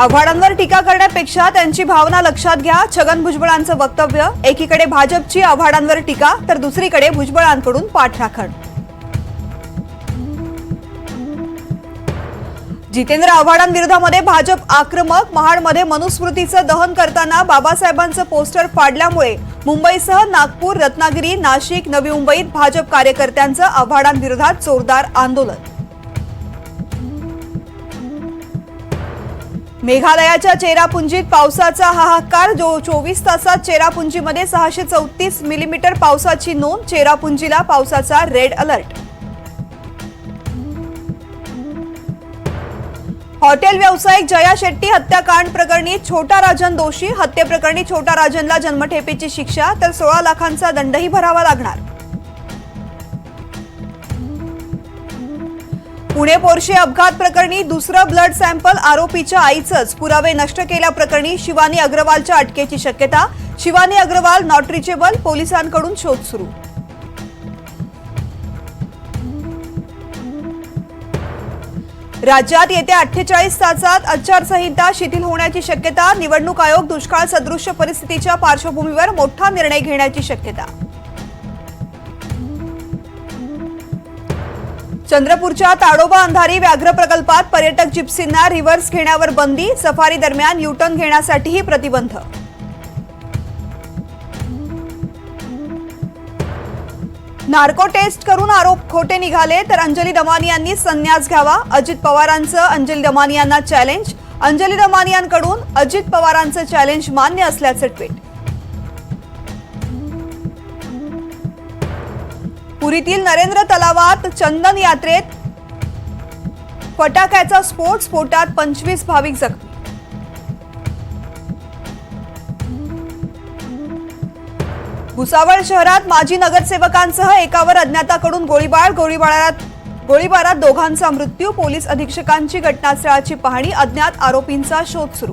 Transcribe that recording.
आव्हाडांवर टीका करण्यापेक्षा त्यांची भावना लक्षात घ्या. छगन भुजबळांचं वक्तव्य एकीकडे भाजपची आव्हाडांवर टीका तर दुसरीकडे भुजबळांकडून पाठराखण. जितेंद्र आव्हाडांविरोधामध्ये भाजप आक्रमक महाडमध्ये मनुस्मृतीचं दहन करताना बाबासाहेबांचं पोस्टर फाडल्यामुळे मुंबईसह नागपूर रत्नागिरी नाशिक नवी मुंबईत भाजप कार्यकर्त्यांचं आव्हाडांविरोधात जोरदार आंदोलन. मेघालयाच्या चेरापुंजीत पावसाचा हाहाकार. जो चोवीस तासात चेरापुंजीमध्ये सहाशे चौतीस मिलीमीटर पावसाची नोंद. चेरापुंजीला पावसाचा रेड अलर्ट. हॉटेल व्यावसायिक जया शेट्टी हत्याकांड प्रकरणी छोटा राजन दोषी. हत्येप्रकरणी छोटा राजनला जन्मठेपेची शिक्षा. तर सोळा लाखांचा दंडही भरावा लागणार. पुणे पोर्शे अपघात प्रकरणी दुसरं ब्लड सॅम्पल आरोपीच्या आईचंच पुरावे नष्ट केल्याप्रकरणी शिवानी अग्रवालच्या अटकेची शक्यता. शिवानी अग्रवाल नॉट रिचेबल पोलिसांकडून शोध सुरू. राज्यात येत्या अठ्ठेचाळीस तासात आचारसंहिता शिथिल होण्याची शक्यता निवडणूक आयोग दुष्काळ सदृश्य परिस्थितीच्या पार्श्वभूमीवर मोठा निर्णय घेण्याची शक्यता. चंद्रपूरच्या ताडोबा अंधारी व्याघ्र प्रकल्पात पर्यटक जिप्सींना रिव्हर्स घेण्यावर बंदी सफारी दरम्यान युटर्न घेण्यासाठीही प्रतिबंध. नार्को टेस्ट करून आरोप खोटे निघाले तर अंजली दमानी यांनी संन्यास घ्यावा. अजित पवारांचं अंजली दमानी यांना चॅलेंज अंजली दमानी यांकडून अजित पवारांचं चॅलेंज मान्य असल्याचं ट्विट पुरीतील नरेंद्र तलावात चंदन यात्रेत फटाक्याचा स्फोट स्फोटात पंचवीस भाविक जखमी. भुसावळ शहरात माजी नगरसेवकांसह एकावर अज्ञाताकडून गोळीबार गोळीबारात गोळीबारात दोघांचा मृत्यू पोलीस अधीक्षकांची घटनास्थळाची पाहणी अज्ञात आरोपींचा शोध सुरू.